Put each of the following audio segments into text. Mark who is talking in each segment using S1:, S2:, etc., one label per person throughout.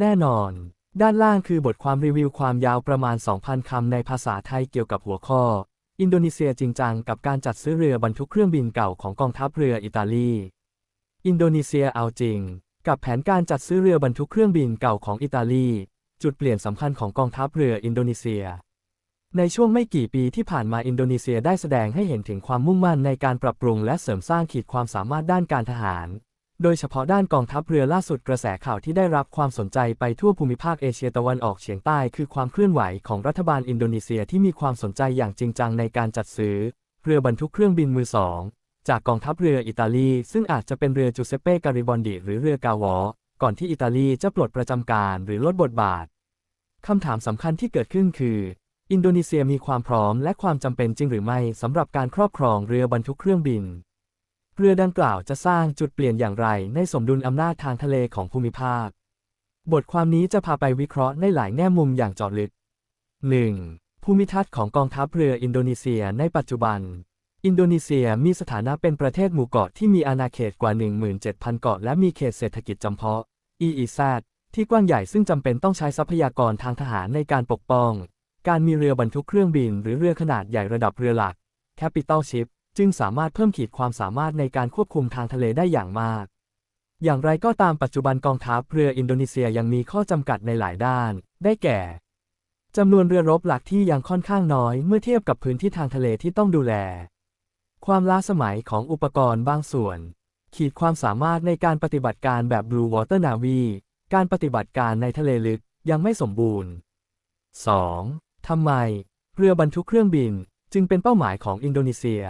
S1: แน่นอน ด้านล่างคือบทความรีวิวความยาวประมาณ 2,000 คำในภาษาไทยเกี่ยวกับหัวข้อ อินโดนีเซียจริงจังกับการจัดซื้อเรือบรรทุกเครื่องบินเก่าของกองทัพเรืออิตาลี อินโดนีเซียเอาจริง กับแผนการจัดซื้อเรือบรรทุกเครื่องบินเก่าของอิตาลี จุดเปลี่ยนสำคัญของกองทัพเรืออินโดนีเซีย ในช่วงไม่กี่ปีที่ผ่านมาอินโดนีเซียได้แสดงให้เห็นถึงความมุ่งมั่นในการปรับปรุงและเสริมสร้างขีดความสามารถด้านการทหาร โดยเฉพาะด้านกองทัพเรือล่าสุดกระแสข่าวที่ได้รับความสนใจไปทั่วภูมิภาคเอเชียตะวันออกเฉียงใต้คือความเคลื่อนไหวของรัฐบาลอินโดนีเซียที่มีความสนใจอย่างจริงจังในการจัดซื้อ เรือบรรทุกเครื่องบินมือสองจากกองทัพเรืออิตาลี ซึ่งอาจจะเป็นเรือจูเซเป้การิบอนดิหรือเรือกาวอก่อนที่อิตาลีจะปลดประจำการหรือลดบทบาทคำถามสำคัญที่เกิดขึ้นคือ อินโดนีเซียมีความพร้อมและความจำเป็นจริงหรือไม่สำหรับการครอบครองเรือบรรทุกเครื่องบิน เรือดังกล่าวจะสร้างจุดเปลี่ยนอย่างไรในสมดุลอำนาจทางทะเลของภูมิภาค บทความนี้จะพาไปวิเคราะห์ในหลายแง่มุมอย่างเจาะลึก 1. ภูมิทัศน์ของกองทัพเรืออินโดนีเซียในปัจจุบัน อินโดนีเซียมีสถานะเป็นประเทศหมู่เกาะที่มีอาณาเขตกว่า 17,000 เกาะและมีเขตเศรษฐกิจจำเพาะ EEZ ที่กว้างใหญ่ซึ่งจำเป็นต้องใช้ทรัพยากรทางทหารในการปกป้อง การมีเรือบรรทุกเครื่องบิน หรือเรือขนาดใหญ่ระดับเรือหลัก Capital Ship จึงสามารถเพิ่มขีดความสามารถในการควบคุมทางทะเลได้อย่างมาก อย่างไรก็ตามปัจจุบันกองทัพเรืออินโดนีเซียยังมีข้อจำกัดในหลายด้าน ได้แก่จำนวนเรือรบหลักที่ยังค่อนข้างน้อยเมื่อเทียบกับพื้นที่ทางทะเลที่ต้องดูแล ความล้าสมัยของอุปกรณ์บางส่วน ขีดความสามารถในการปฏิบัติการแบบ Blue Water Navy การปฏิบัติการในทะเลลึกยังไม่สมบูรณ์ 2. ทำไม เรือบรรทุกเครื่องบินจึงเป็นเป้าหมายของอินโดนีเซีย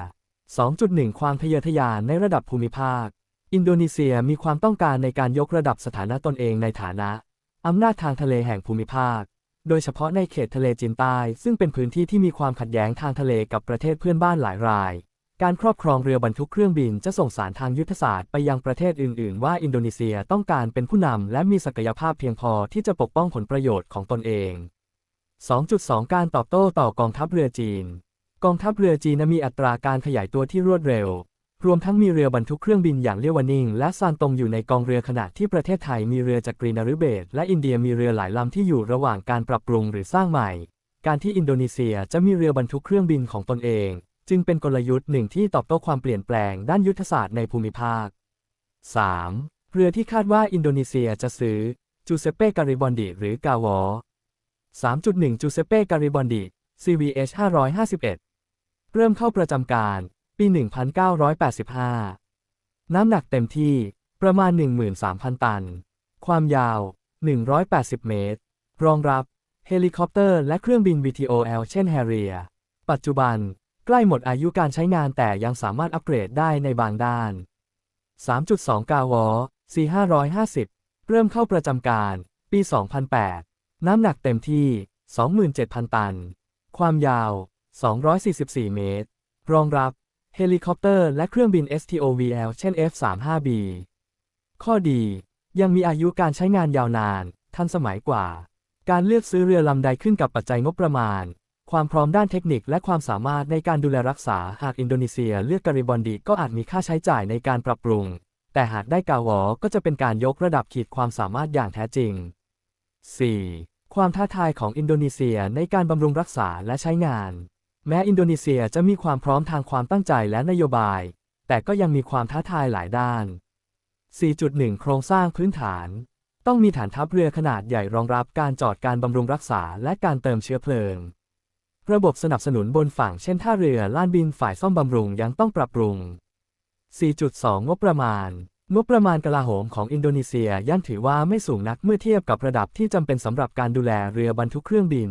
S1: 2.1 ความทะเยอทะยานในระดับภูมิภาค อินโดนีเซียมีความต้องการในการยกระดับสถานะตนเองในฐานะอำนาจทางทะเลแห่งภูมิภาค โดยเฉพาะในเขตทะเลจีนใต้ ซึ่งเป็นพื้นที่ที่มีความขัดแย้งทางทะเลกับประเทศเพื่อนบ้านหลายราย การครอบครองเรือบรรทุกเครื่องบินจะส่งสารทางยุทธศาสตร์ไปยังประเทศอื่น ๆ ว่าอินโดนีเซียต้องการเป็นผู้นำและมีศักยภาพเพียงพอที่จะปกป้องผลประโยชน์ของตนเอง 2.2 การตอบโต้ต่อกองทัพเรือจีน กองทัพเรือจีนมีอัตราการขยายตัวที่รวดเร็ว รวมทั้งมีเรือบรรทุกเครื่องบินอย่างเลียววานิงและซานตงอยู่ในกองเรือขณะที่ประเทศไทยมีเรือจักรีนารุเบศและอินเดียมีเรือหลายลำที่อยู่ระหว่างการปรับปรุงหรือสร้างใหม่ การที่อินโดนีเซียจะมีเรือบรรทุกเครื่องบินของตนเอง จึงเป็นกลยุทธ์หนึ่งที่ตอบโต้ความเปลี่ยนแปลงด้านยุทธศาสตร์ในภูมิภาค 3. เรือที่คาดว่าอินโดนีเซียจะซื้อจูเซเป้การิบอนดิหรือกาวอ3.1จูเซเป้การิบอนดิ CVH 551 เริ่มเข้าประจำการ ปี 1985 น้ำหนักเต็มที่ประมาณ 13,000 ตัน ความยาว 180 เมตร รองรับเฮลิคอปเตอร์และเครื่องบิน VTOL เช่น Harrier ปัจจุบันใกล้หมดอายุการใช้งานแต่ยังสามารถอัปเกรดได้ในบางด้าน 3.2 กาวอ C550 เริ่มเข้าประจำการ ปี 2008 น้ำหนักเต็มที่ 27,000 ตัน ความยาว 244 เมตร รองรับเฮลิคอปเตอร์และเครื่องบิน STOVL เช่น F-35B ข้อดี ยังมีอายุการใช้งานยาวนาน ทันสมัยกว่า การเลือกซื้อเรือลำใดขึ้นกับปัจจัยงบประมาณ ความพร้อมด้านเทคนิคและความสามารถในการดูแลรักษา หากอินโดนีเซียเลือกการิบอนดีก็อาจมีค่าใช้จ่ายในการปรับปรุง แต่หากได้กาวอก็จะเป็นการยกระดับขีดความสามารถอย่างแท้จริง 4. ความท้าทายของอินโดนีเซียในการบำรุงรักษาและใช้งาน แม้อินโดนีเซียจะมีความพร้อมทางความตั้งใจและนโยบาย แต่ก็ยังมีความท้าทายหลายด้าน 4.1 โครงสร้างพื้นฐาน ต้องมีฐานทัพเรือขนาดใหญ่รองรับการจอดการบำรุงรักษาและการเติมเชื้อเพลิง ระบบสนับสนุนบนฝั่งเช่นท่าเรือล้านบินฝ่ายซ่อมบำรุงยังต้องปรับปรุง 4.2 งบประมาณ งบประมาณกลาโหมของอินโดนีเซียย่อมถือว่าไม่สูงนักเมื่อเทียบกับระดับที่จำเป็นสำหรับการดูแลเรือบรรทุกเครื่องบิน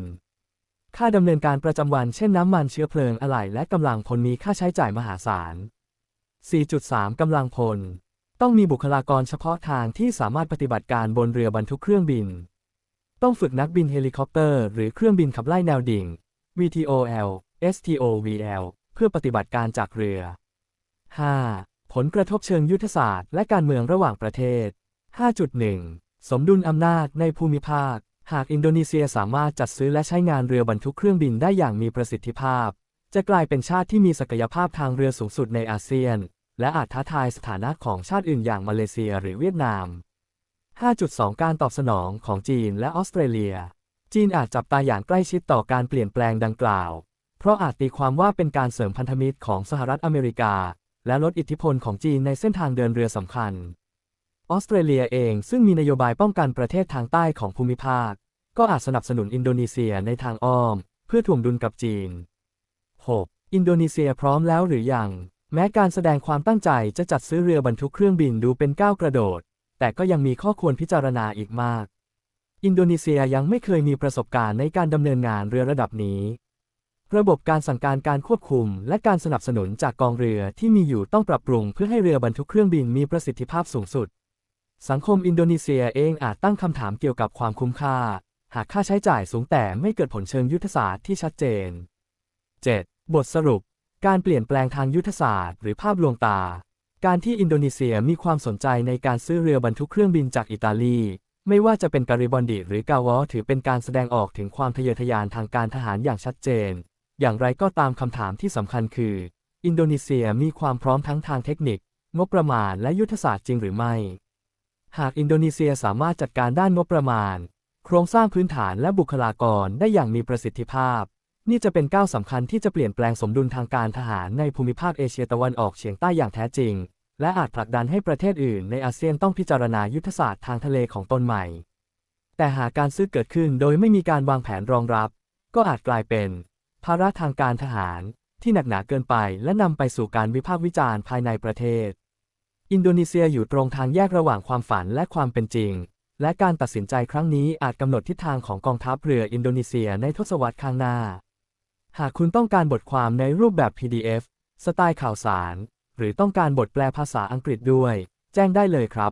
S1: ค่าดำเนินการประจำวันเช่นน้ำมันเชื้อเพลิงอะไหล่และกำลังพลมีค่าใช้จ่ายมหาศาล 4.3 กำลังพล ต้องมีบุคลากรเฉพาะทางที่สามารถปฏิบัติการบนเรือบรรทุกเครื่องบิน ต้องฝึกนักบินเฮลิคอปเตอร์หรือเครื่องบินขับไล่แนวดิ่ง VTOL STOVL เพื่อปฏิบัติการจากเรือ 5. ผลกระทบเชิงยุทธศาสตร์และการเมืองระหว่างประเทศ 5.1 สมดุลอำนาจในภูมิภาค หากอินโดนีเซียสามารถจัดซื้อและใช้งานเรือบรรทุกเครื่องบินได้อย่างมีประสิทธิภาพ จะกลายเป็นชาติที่มีศักยภาพทางเรือสูงสุดในอาเซียน และอาจท้าทายสถานะของชาติอื่นอย่างมาเลเซียหรือเวียดนาม 5.2 การตอบสนองของจีนและออสเตรเลีย จีนอาจจับตาอย่างใกล้ชิดต่อการเปลี่ยนแปลงดังกล่าว เพราะอาจตีความว่าเป็นการเสริมพันธมิตรของสหรัฐอเมริกา และลดอิทธิพลของจีนในเส้นทางเดินเรือสำคัญ ออสเตรเลียเองซึ่งมีนโยบายป้องกันประเทศทางใต้ของภูมิภาค ก็อาจสนับสนุนอินโดนีเซียในทางอ้อม เพื่อถ่วงดุลกับจีน 6. อินโดนีเซียพร้อมแล้วหรือยัง แม้การแสดงความตั้งใจจะจัดซื้อเรือบรรทุกเครื่องบินดูเป็นก้าวกระโดด แต่ก็ยังมีข้อควรพิจารณาอีกมาก อินโดนีเซียยังไม่เคยมีประสบการณ์ในการดำเนินงานเรือระดับนี้ ระบบการสั่งการการควบคุม และการสนับสนุนจากกองเรือที่มีอยู่ต้องปรับปรุงเพื่อให้เรือบรรทุกเครื่องบินมีประสิทธิภาพสูงสุด สังคมอินโดนีเซียเองอาจตั้งคำถามเกี่ยวกับความคุ้มค่า หากค่าใช้จ่ายสูงแต่ไม่เกิดผลเชิงยุทธศาสตร์ที่ชัดเจน 7. บทสรุป การเปลี่ยนแปลงทางยุทธศาสตร์ หรือภาพลวงตา การที่อินโดนีเซียมีความสนใจในการซื้อเรือบรรทุกเครื่องบินจากอิตาลี ไม่ว่าจะเป็นการิบอนดิหรือกาวอถือเป็นการแสดงออกถึงความทะเยอทะยานทางการทหารอย่างชัดเจน อย่างไรก็ตามคำถามที่สำคัญคือ อินโดนีเซียมีความพร้อมทั้งทางเทคนิค งบประมาณและยุทธศาสตร์จริงหรือไม่ หากอินโดนีเซียสามารถจัดการด้านงบประมาณ โครงสร้างพื้นฐานและบุคลากรได้อย่างมีประสิทธิภาพ นี่จะเป็นก้าวสำคัญที่จะเปลี่ยนแปลงสมดุลทางการทหารในภูมิภาคเอเชียตะวันออกเฉียงใต้อย่างแท้จริง และอาจผลักดันให้ประเทศอื่นในอาเซียนต้องพิจารณายุทธศาสตร์ทางทะเลของตนใหม่ แต่หากการซื้อเกิดขึ้นโดยไม่มีการวางแผนรองรับ ก็อาจกลายเป็น ภาระทางการทหาร ที่หนักหนาเกินไปและนำไปสู่การวิพากษ์วิจารณ์ภายในประเทศ อินโดนีเซียอยู่ตรงทางแยกระหว่างความฝันและความเป็นจริง และการตัดสินใจครั้งนี้อาจกำหนดทิศทางของกองทัพเรืออินโดนีเซียในทศวรรษข้างหน้า หากคุณต้องการบทความในรูปแบบ PDF สไตล์ข่าวสาร หรือต้องการบทแปลภาษาอังกฤษด้วย แจ้งได้เลยครับ